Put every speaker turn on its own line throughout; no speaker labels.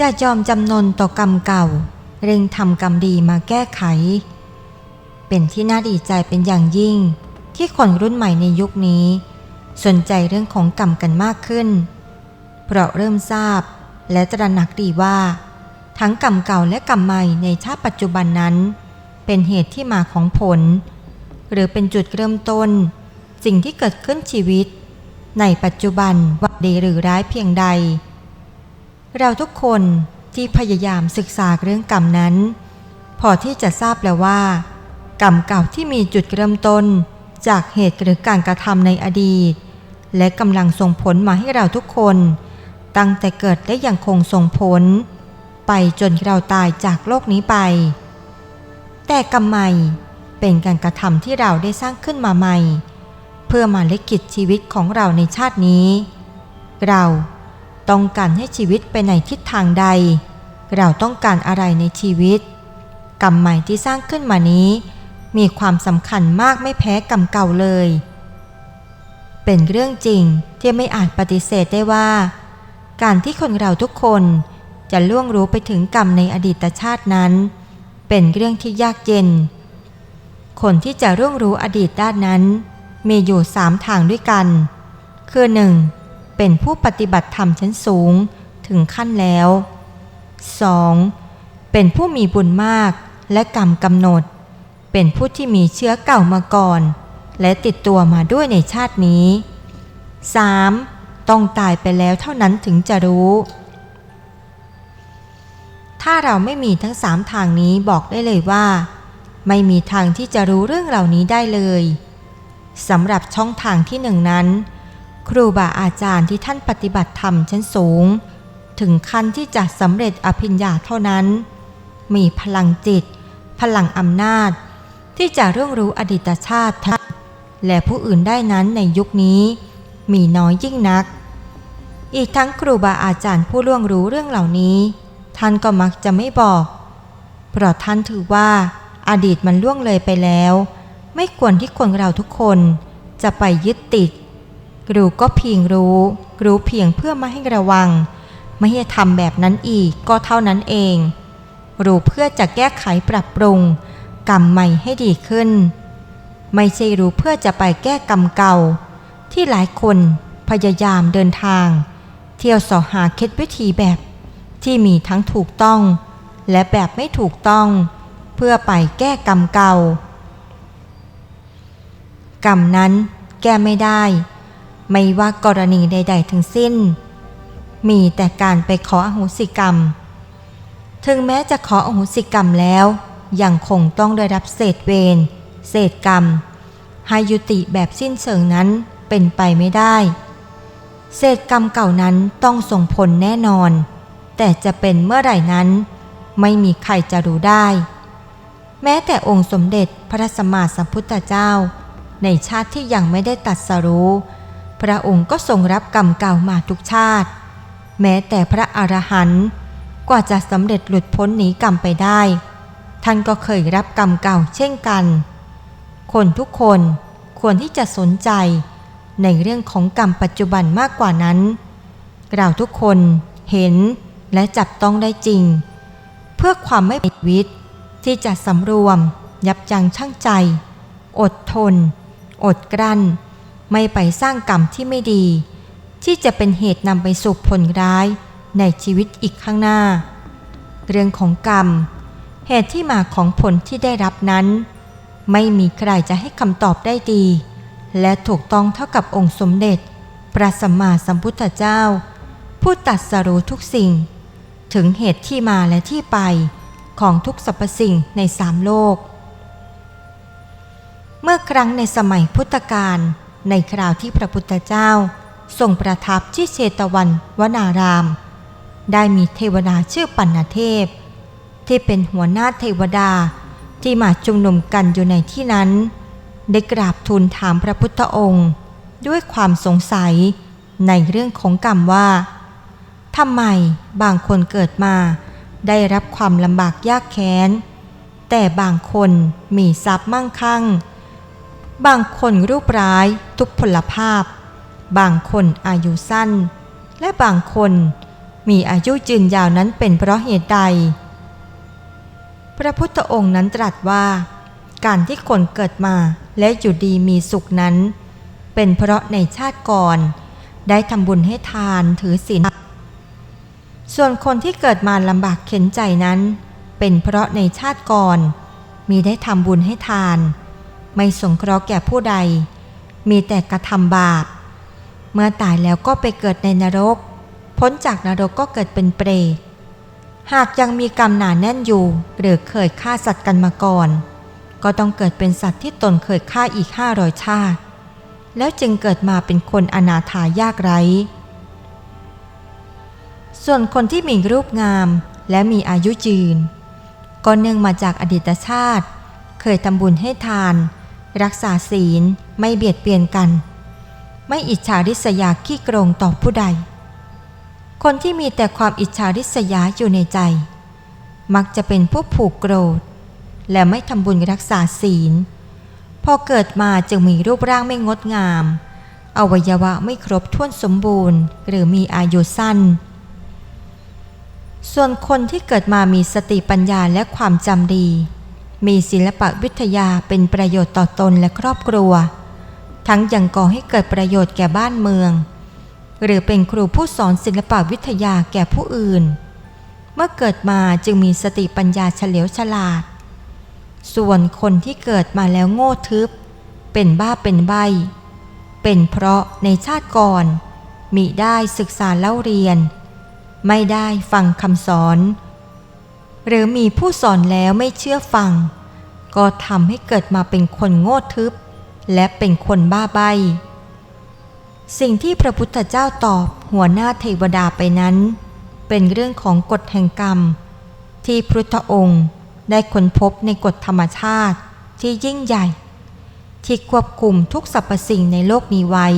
อย่ายอมจำนนต่อกรรมเก่า เร่งทำกรรมดีมาแก้ไข เป็นที่น่าดีใจเป็นอย่างยิ่ง ที่คนรุ่นใหม่ในยุคนี้ สนใจเรื่องของกรรมกันมากขึ้น เพราะเริ่มทราบและตระหนักดีว่า ทั้งกรรมเก่าและกรรมใหม่ในชาติปัจจุบันนั้น เป็นเหตุที่มาของผล หรือเป็นจุดเริ่มต้น สิ่งที่เกิดขึ้นชีวิต ในปัจจุบันว่าดีหรือร้ายเพียงใด เราทุกคนที่พยายามศึกษาเรื่องกรรมนั้น พอที่จะทราบแล้วว่า กรรมเก่าที่มีจุดเริ่มต้นจากเหตุหรือการกระทำในอดีต และกำลังส่งผลมาให้เราทุกคน ตั้งแต่เกิดและยังคงส่งผล ไปจนเราตายจากโลกนี้ไป แต่กรรมใหม่เป็นการกระทำที่เราได้สร้างขึ้นมาใหม่ เพื่อมาเลิขิตชีวิตของเราในชาตินี้ เรา ต้องการให้ชีวิตไปในทิศทางใด เราต้องการอะไรในชีวิต กรรมใหม่ที่สร้างขึ้นมานี้ มีความสำคัญมากไม่แพ้กรรมเก่าเลย เป็นเรื่องจริงที่ไม่อาจปฏิเสธได้ว่า การที่คนเราทุกคนจะล่วงรู้ไปถึงกรรมในอดีตชาตินั้น เป็นเรื่องที่ยากเย็น คนที่จะร่วงรู้อดีตด้านนั้น มีอยู่สามทางด้วยกัน คือหนึ่ง เป็นผู้ปฏิบัติธรรมชั้นสูงถึงขั้นแล้ว 2. เป็นผู้มีบุญมากและกรรมกำหนด เป็นผู้ที่มีเชื้อเก่ามาก่อน และติดตัวมาด้วยในชาตินี้ 3. ต้องตายไปแล้วเท่านั้นถึงจะรู้ ถ้าเราไม่มีทั้งสามทางนี้บอกได้เลยว่า ไม่มีทางที่จะรู้เรื่องเหล่านี้ได้เลยสำหรับช่องทางที่หนึ่งนั้น ครูบาอาจารย์ที่ท่านปฏิบัติธรรมชั้นสูง ถึงขั้นที่จะสำเร็จอภิญญาเท่านั้น มีพลังจิต พลังอำนาจ ที่จะเรื่องรู้อดีตชาติท่านและผู้อื่นได้นั้นในยุคนี้ มีน้อยยิ่งนัก อีกทั้งครูบาอาจารย์ผู้ล่วงรู้เรื่องเหล่านี้ ท่านก็มักจะไม่บอก เพราะท่านถือว่า อดีตมันล่วงเลยไปแล้ว ไม่ควรที่คนเราทุกคนจะไปยึดติด รู้ก็เพียงรู้ รู้เพียงเพื่อไม่ให้ระวัง ไม่ให้ทำแบบนั้นอีกก็เท่านั้นเอง รู้เพื่อจะแก้ไขปรับปรุง กรรมใหม่ให้ดีขึ้น ไม่ใช่รู้เพื่อจะไปแก้กรรมเก่า ที่หลายคนพยายามเดินทาง เที่ยวสอหาเคล็ดวิธีแบบที่มีทั้งถูกต้อง และแบบไม่ถูกต้อง เพื่อไปแก้กรรมเก่า กรรมนั้นแก้ไม่ได้ ไม่ว่ากรณีใด ๆ ทั้งสิ้น มีแต่การไปขออโหสิกรรม ถึงแม้จะขออโหสิกรรมแล้วยังคงต้องได้รับเศษเวรเศษกรรมให้ยุติแบบสิ้นเชิงนั้นเป็นไปไม่ได้ เศษกรรมเก่านั้นต้องส่งผลแน่นอน แต่จะเป็นเมื่อไหร่นั้น ไม่มีใครจะรู้ได้ แม้แต่องค์สมเด็จพระสัมมาสัมพุทธเจ้า ในชาติที่ยังไม่ได้ตัดสรู้ พระองค์ก็ทรงรับกรรมเก่ามาทุกชาติ แม้แต่พระอรหันต์กว่าจะสำเร็จหลุดพ้นหนีกรรมไปได้ ท่านก็เคยรับกรรมเก่าเช่นกัน คนทุกคนควรที่จะสนใจในเรื่องของกรรมปัจจุบันมากกว่านั้น เราทุกคนเห็นและจับต้องได้จริง เพื่อความไม่ปิดวิตที่จะสำรวม ยับยั้งชั่งใจ อดทน อดกลั้น ไม่ไปสร้างกรรมที่ไม่ดี ที่จะเป็นเหตุนำไปสู่ผลร้ายในชีวิตอีกข้างหน้า เรื่องของกรรม เหตุที่มาของผลที่ได้รับนั้น ไม่มีใครจะให้คำตอบได้ดี และถูกต้องเท่ากับองค์สมเด็จ พระสัมมาสัมพุทธเจ้า ผู้ตัดสรู้ทุกสิ่ง ถึงเหตุที่มาและที่ไปของทุกสรรพสิ่งในสามโลก เมื่อครั้งในสมัยพุทธกาล ในคราวที่พระพุทธเจ้าทรงประทับที่เชตวันวนาราม ได้มีเทวดาชื่อปัณเทพ ที่เป็นหัวหน้าเทวดาที่มาจุมนุมกันอยู่ในที่นั้น ได้กราบทูลถามพระพุทธองค์ ด้วยความสงสัยในเรื่องของกรรมว่าทำไมบางคนเกิดมาได้รับความลำบากยากแค้น แต่บางคนมีทรัพย์มั่งคั่ง บางคนรูปร้ายทุกพลภาพ บางคนอายุสั้น และบางคนมีอายุยืนยาวนั้นเป็นเพราะเหตุใด พระพุทธองค์นั้นตรัสว่า การที่คนเกิดมาและอยู่ดีมีสุขนั้น เป็นเพราะในชาติก่อน ได้ทำบุญให้ทานถือศีล ส่วนคนที่เกิดมาลำบากเข็นใจนั้น เป็นเพราะในชาติก่อน มีได้ทำบุญให้ทาน ไม่สงเคราะห์แก่ผู้ใด มีแต่กระทำบาป เมื่อตายแล้วก็ไปเกิดในนรก พ้นจากนรกก็เกิดเป็นเปรต หากยังมีกรรมหนาแน่นอยู่ หรือเคยฆ่าสัตว์กันมาก่อน ก็ต้องเกิดเป็นสัตว์ที่ตนเคยฆ่าอีกห้าร้อยชาติ แล้วจึงเกิดมาเป็นคนอนาถายากไร้ ส่วนคนที่มีรูปงามและมีอายุยืนก็เนื่องมาจากอดีตชาติ เคยทำบุญให้ทาน รักษาศีลไม่เบียดเบียนกัน ไม่อิจฉาริษยาขี้โกรงต่อผู้ใด คนที่มีแต่ความอิจฉาริษยาอยู่ในใจ มักจะเป็นผู้ผูกโกรธ และไม่ทำบุญรักษาศีล พอเกิดมาจึงมีรูปร่างไม่งดงาม อวัยวะไม่ครบถ้วนสมบูรณ์ หรือมีอายุสั้น ส่วนคนที่เกิดมามีสติปัญญาและความจำดี มีศิลปะวิทยาเป็นประโยชน์ต่อตนและครอบครัว ทั้งยังก่อให้เกิดประโยชน์แก่บ้านเมือง หรือเป็นครูผู้สอนศิลปะวิทยาแก่ผู้อื่น เมื่อเกิดมาจึงมีสติปัญญาเฉลียวฉลาด ส่วนคนที่เกิดมาแล้วโง่ทึบ เป็นบ้าเป็นใบ เป็นเพราะในชาติก่อนมิได้ศึกษาเล่าเรียน ไม่ได้ฟังคำสอน หรือมีผู้สอนแล้วไม่เชื่อฟัง ก็ทำให้เกิดมาเป็นคนโง่ทึบ และเป็นคนบ้าใบ สิ่งที่พระพุทธเจ้าตอบหัวหน้าเทวดาไปนั้น เป็นเรื่องของกฎแห่งกรรม ที่พระพุทธองค์ได้ค้นพบในกฎธรรมชาติที่ยิ่งใหญ่ ที่ควบคุมทุกสรรพสิ่งในโลกนี้ไว้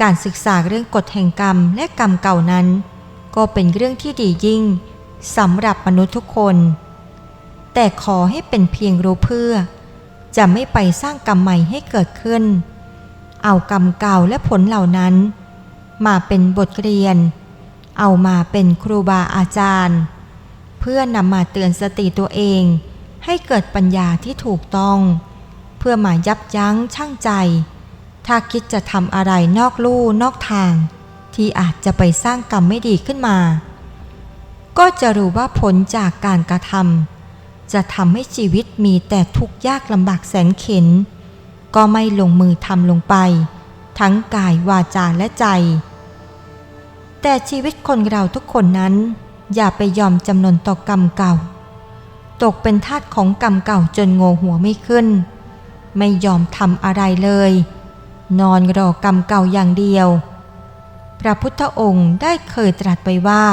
การศึกษาเรื่องกฎแห่งกรรมและกรรมเก่านั้น ก็เป็นเรื่องที่ดียิ่ง สำหรับมนุษย์ทุกคน แต่ขอให้เป็นเพียงรู้เพื่อ จะไม่ไปสร้างกรรมใหม่ให้เกิดขึ้น เอากรรมเก่าและผลเหล่านั้น มาเป็นบทเรียน เอามาเป็นครูบาอาจารย์ เพื่อนำมาเตือนสติตัวเอง ให้เกิดปัญญาที่ถูกต้อง เพื่อมายับยั้งชั่งใจ ถ้าคิดจะทำอะไรนอกลู่นอกทาง ที่อาจจะไปสร้างกรรมไม่ดีขึ้นมา ก็จะรู้ว่าผลจากการกระทำจะทำให้ชีวิตมีแต่ทุกข์ยากลำบากแสนเข็น ก็ไม่ลงมือทำลงไป ทั้งกายวาจาและใจ แต่ชีวิตคนเราทุกคนนั้น อย่าไปยอมจำนนต่อกรรมเก่า ตกเป็นทาสของกรรมเก่าจนโงหัวไม่ขึ้น ไม่ยอมทำอะไรเลย นอนรอกรรมเก่าอย่างเดียว พระพุทธองค์ได้เคยตรัสไปว่า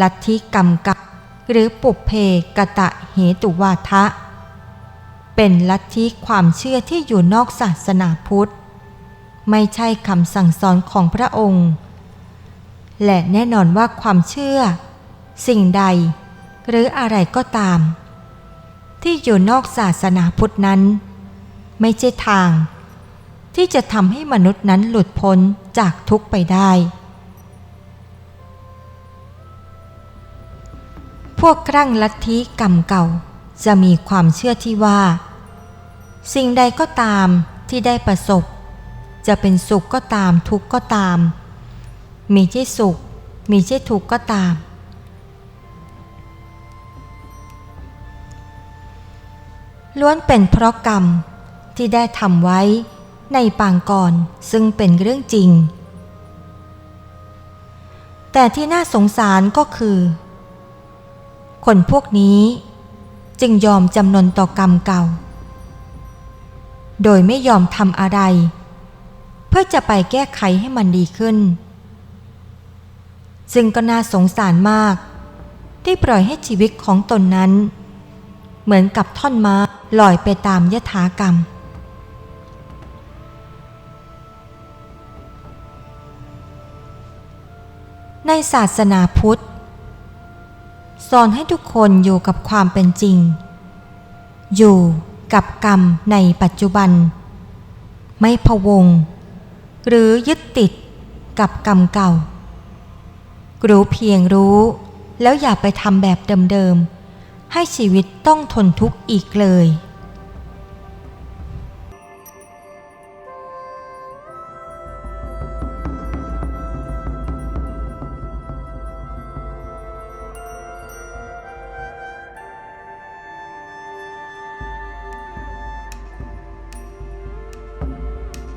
ลัทธิกรรมกับหรือปุเพกะตะเหตุวาทะ เป็นลัทธิความเชื่อที่อยู่นอกศาสนาพุทธ ไม่ใช่คำสั่งสอนของพระองค์ และแน่นอนว่าความเชื่อ สิ่งใด หรืออะไรก็ตาม ที่อยู่นอกศาสนาพุทธนั้น ไม่ใช่ทาง ที่จะทำให้มนุษย์นั้นหลุดพ้นจากทุกข์ไปได้ วกครั่งลัทธิกรรมเก่า จะมีความเชื่อที่ว่า สิ่งใดก็ตามที่ได้ประสบ จะเป็นสุขก็ตามทุกข์ก็ตาม มีใช่สุข มีใช่ทุกข์ก็ตาม ล้วนเป็นเพราะกรรมที่ได้ทำไว้ในปางก่อนซึ่งเป็นเรื่องจริง แต่ที่น่าสงสารก็คือ คนพวกนี้จึงยอมจำนนต่อกรรมเก่า โดยไม่ยอมทำอะไร เพื่อจะไปแก้ไขให้มันดีขึ้น ซึ่งก็น่าสงสารมาก ที่ปล่อยให้ชีวิตของตนนั้น เหมือนกับท่อนม้าลอยไปตามยถากรรมในศาสนาพุทธ สอนให้ทุกคนอยู่กับความเป็นจริง อยู่กับกรรมในปัจจุบัน ไม่พะวง หรือยึดติดกับกรรมเก่า รู้เพียงรู้แล้วอย่าไปทำแบบเดิมๆ ให้ชีวิตต้องทนทุกข์อีกเลย